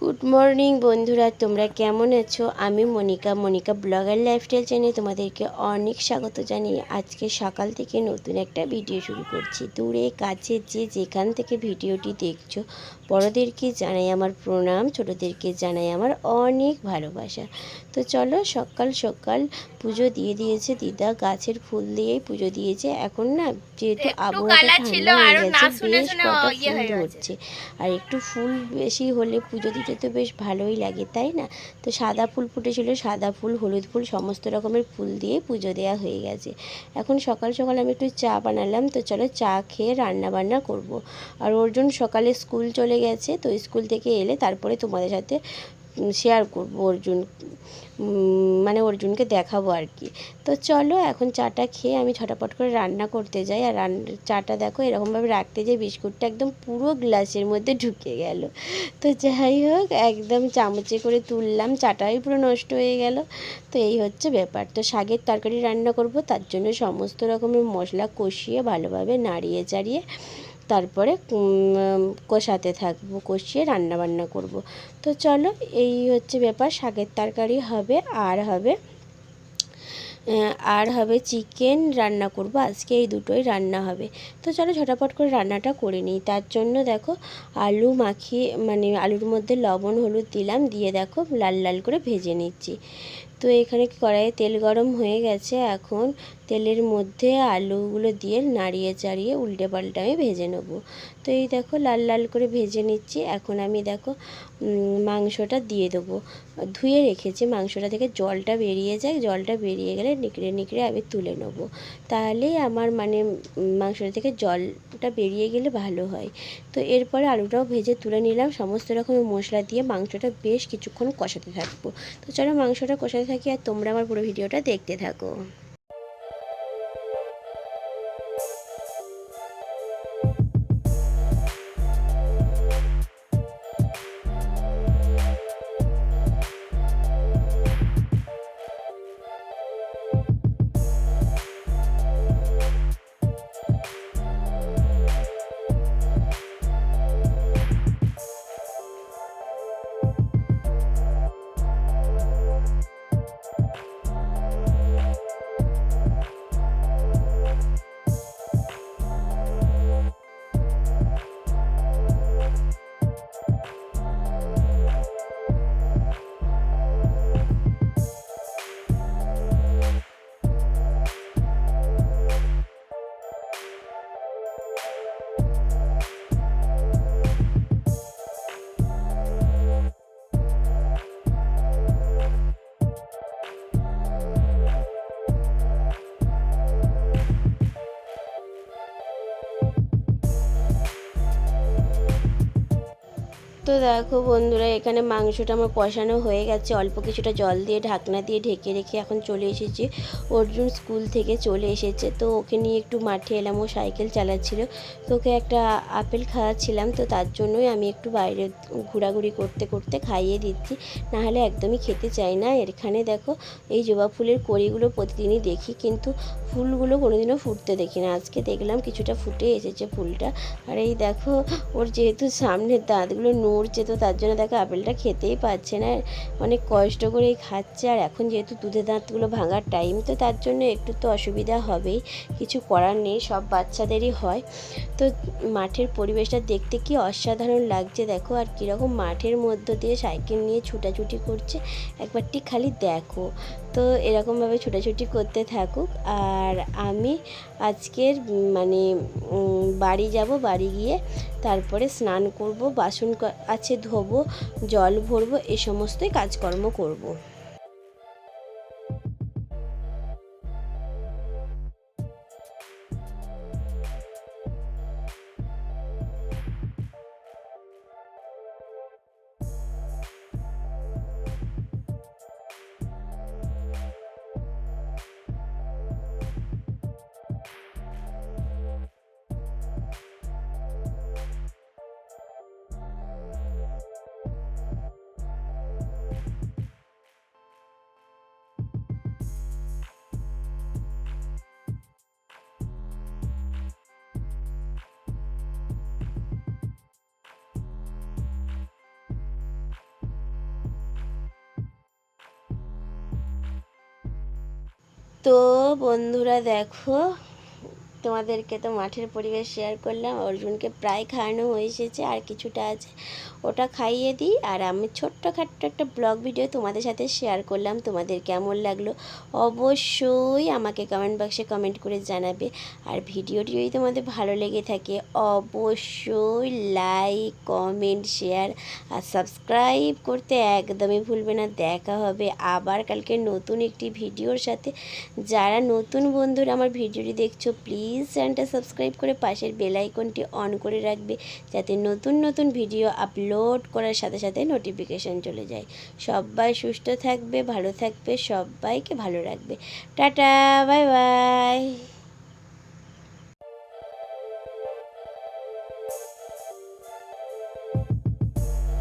Good morning বন্ধুরা। তোমরা কেমন আছো? আমি মনিকা মনিকা ব্লগার লাইফস্টাইল চ্যানেলে তোমাদেরকে অনেক স্বাগত জানিয়ে আজকে সকাল থেকে নতুন একটা ভিডিও শুরু করছি। দূরে, কাছে যে যেখান থেকে ভিডিওটি দেখছ, বড়োদেরকে জানাই আমার প্রণাম, ছোটোদেরকে জানাই আমার অনেক ভালোবাসা। তো চলো সকাল সকাল পুজো দিয়ে দিয়েছে দিদা গাছের ফুল দিয়েই পুজো দিয়েছে। এখন না যেহেতু আবহাওয়াটা ঠান্ডা হয়ে গেছে বেশ কটা ইয়ে ফুল ধরছে। আর একটু ফুল বেশি হলে পুজো দিতে তো বেশ ভালোই লাগে তাই না? তো সাদা ফুল ফুটেছিল সাদা ফুল হলুদ ফুল সমস্ত রকমের ফুল দিয়ে পুজো দেওয়া হয়ে গেছে। এখন সকাল সকাল আমি একটু চা বানালাম তো চলো চা খেয়ে রান্না বান্না করব। আর অর্জুন সকালে স্কুল চলে গেছে তো স্কুল থেকে এলে তারপরে তোমাদের সাথে শেয়ার করব অর্জুন মানে অর্জুনকে দেখাবো আর কি। তো চলো এখন চাটা খেয়ে আমি ছটাপট করে রান্না করতে যাই, আর চাটা দেখো এরকমভাবে রাখতে যাই বিস্কুটটা একদম পুরো গ্লাসের মধ্যে ঢুকে গেল। তো যাই হোক, একদম চামচে করে তুললাম, চাটাই পুরো নষ্ট হয়ে গেল। তো এই হচ্ছে ব্যাপার। তো শাকের তরকারি রান্না করব, তার জন্য সমস্ত রকমের মশলা কষিয়ে ভালোভাবে নাড়িয়ে চাড়িয়ে তারপরে কষাতে থাকব, কষিয়ে রান্না বান্না করব। তো চলো, এই হচ্ছে ব্যাপার, শাকের তরকারি হবে, আর হবে আর হবে চিকেন রান্না করব। আজকে এই দুটোই রান্না হবে। তো চলো ঝটাপট করে রান্নাটা করে নিই। তার জন্য দেখো আলু মাখিয়ে মানে আলুর মধ্যে লবণ, হলুদ দিলাম। দিয়ে দেখো লাল লাল করে ভেজে নিচ্ছি। তো এখানে কড়াইয়ে তেল গরম হয়ে গেছে। এখন তেলের মধ্যে আলুগুলো দিয়ে নাড়িয়ে চাড়িয়ে উল্টে পাল্টে আমি ভেজে নেব। তো এই দেখো লাল লাল করে ভেজে নিচ্ছি। এখন আমি দেখো মাংসটা দিয়ে দেবো। ধুয়ে রেখেছি। মাংসটা থেকে জলটা বেরিয়ে যায়। জলটা বেরিয়ে গেলে নিকড়ে নিকড়ে আমি তুলে নেব। তাহলেই আমার মানে মাংসটা থেকে জলটা বেরিয়ে গেলে ভালো হয়। তো এরপরে আলুটাও ভেজে তুলে নিলাম। সমস্ত রকমের মশলা দিয়ে মাংসটা বেশ কিছুক্ষণ কষাতে থাকব। তো চলো মাংসটা কষাতে থাকি আর তোমরা আমার পুরো ভিডিওটা দেখতে থাকো। তো দেখো বন্ধুরা, এখানে মাংসটা আমার কষানো হয়ে গেছে। অল্প কিছুটা জল দিয়ে, ঢাকনা দিয়ে ঢেকে রেখে এখন চলে এসেছি। অর্জুন স্কুল থেকে চলে এসেছে। তো ওকে নিয়ে একটু মাঠে এলাম, ও সাইকেল চালাচ্ছিল। তো ওকে একটা আপেল খাওয়াচ্ছিলাম, তো তার জন্যই আমি একটু বাইরে ঘোরাঘুরি করতে করতে খাইয়ে দিচ্ছি। নাহলে একদমই খেতে চাই না। এখানে দেখো, এই জবা ফুলের কড়িগুলো প্রতিদিনই দেখি, কিন্তু ফুলগুলো কোনোদিনও ফুটতে দেখি না। আজকে দেখলাম কিছুটা ফুটে এসেছে ফুলটা। আর এই দেখো, ওর যেহেতু সামনের দাঁতগুলো নড়ছে তো তার জন্য দেখো আপেলটা খেতেই পাচ্ছে না। অনেক কষ্ট করেই খাচ্ছে আর এখন যেহেতু দুধের দাঁতগুলো ভাঙার টাইম তো তার জন্য একটু তো অসুবিধা হবেই। কিছু করার নেই, সব বাচ্চাদেরই হয়। তো মাঠের পরিবেশটা দেখতে কি অসাধারণ লাগছে দেখো, আর কীরকম মাঠের মধ্য দিয়ে সাইকেল নিয়ে ছুটাছুটি করছে। একবারটি খালি দেখো। তো এরকমভাবে ছোটাছুটি করতে থাকুক আর আমি আজকের মানে বাড়ি যাব, বাড়ি গিয়ে তারপরে স্নান করব, বাসন আছে ধোবো, জল ভরবো, এ সমস্তই কাজকর্ম করব। তো বন্ধুরা দেখো তোমাদেরকে তো মাঠের পরিবেশ শেয়ার করলাম। অর্জুনকে প্রায় খাওয়ানো হয়ে এসেছে, আর কিছুটা আছে। ওটা খাইয়ে দিই, আর আমি ছোট্টখাট্ট একটা ব্লগ ভিডিও তোমাদের সাথে শেয়ার করলাম। তোমাদের কেমন লাগল অবশ্যই আমাকে কমেন্ট বক্সে কমেন্ট করে জানাবে। আর ভিডিওটি যদি তোমাদের ভালো লেগে থাকে, অবশ্যই লাইক কমেন্ট শেয়ার আর সাবস্ক্রাইব করতে একদমই ভুলবে না। দেখা হবে আবার কালকে নতুন একটি ভিডিওর সাথে। যারা নতুন বন্ধুরা আমার ভিডিওটি দেখছ প্লিজ চ্যানেলটা সাবস্ক্রাইব করে পাশের বেল আইকনটি অন করে রাখবে, যাতে নতুন নতুন ভিডিও আপলোড করার সাথে সাথে নোটিফিকেশান চলে যায়। সবাই সুস্থ থাকবে, ভালো থাকবে, সবাইকে ভালো রাখবে। Tata bye bye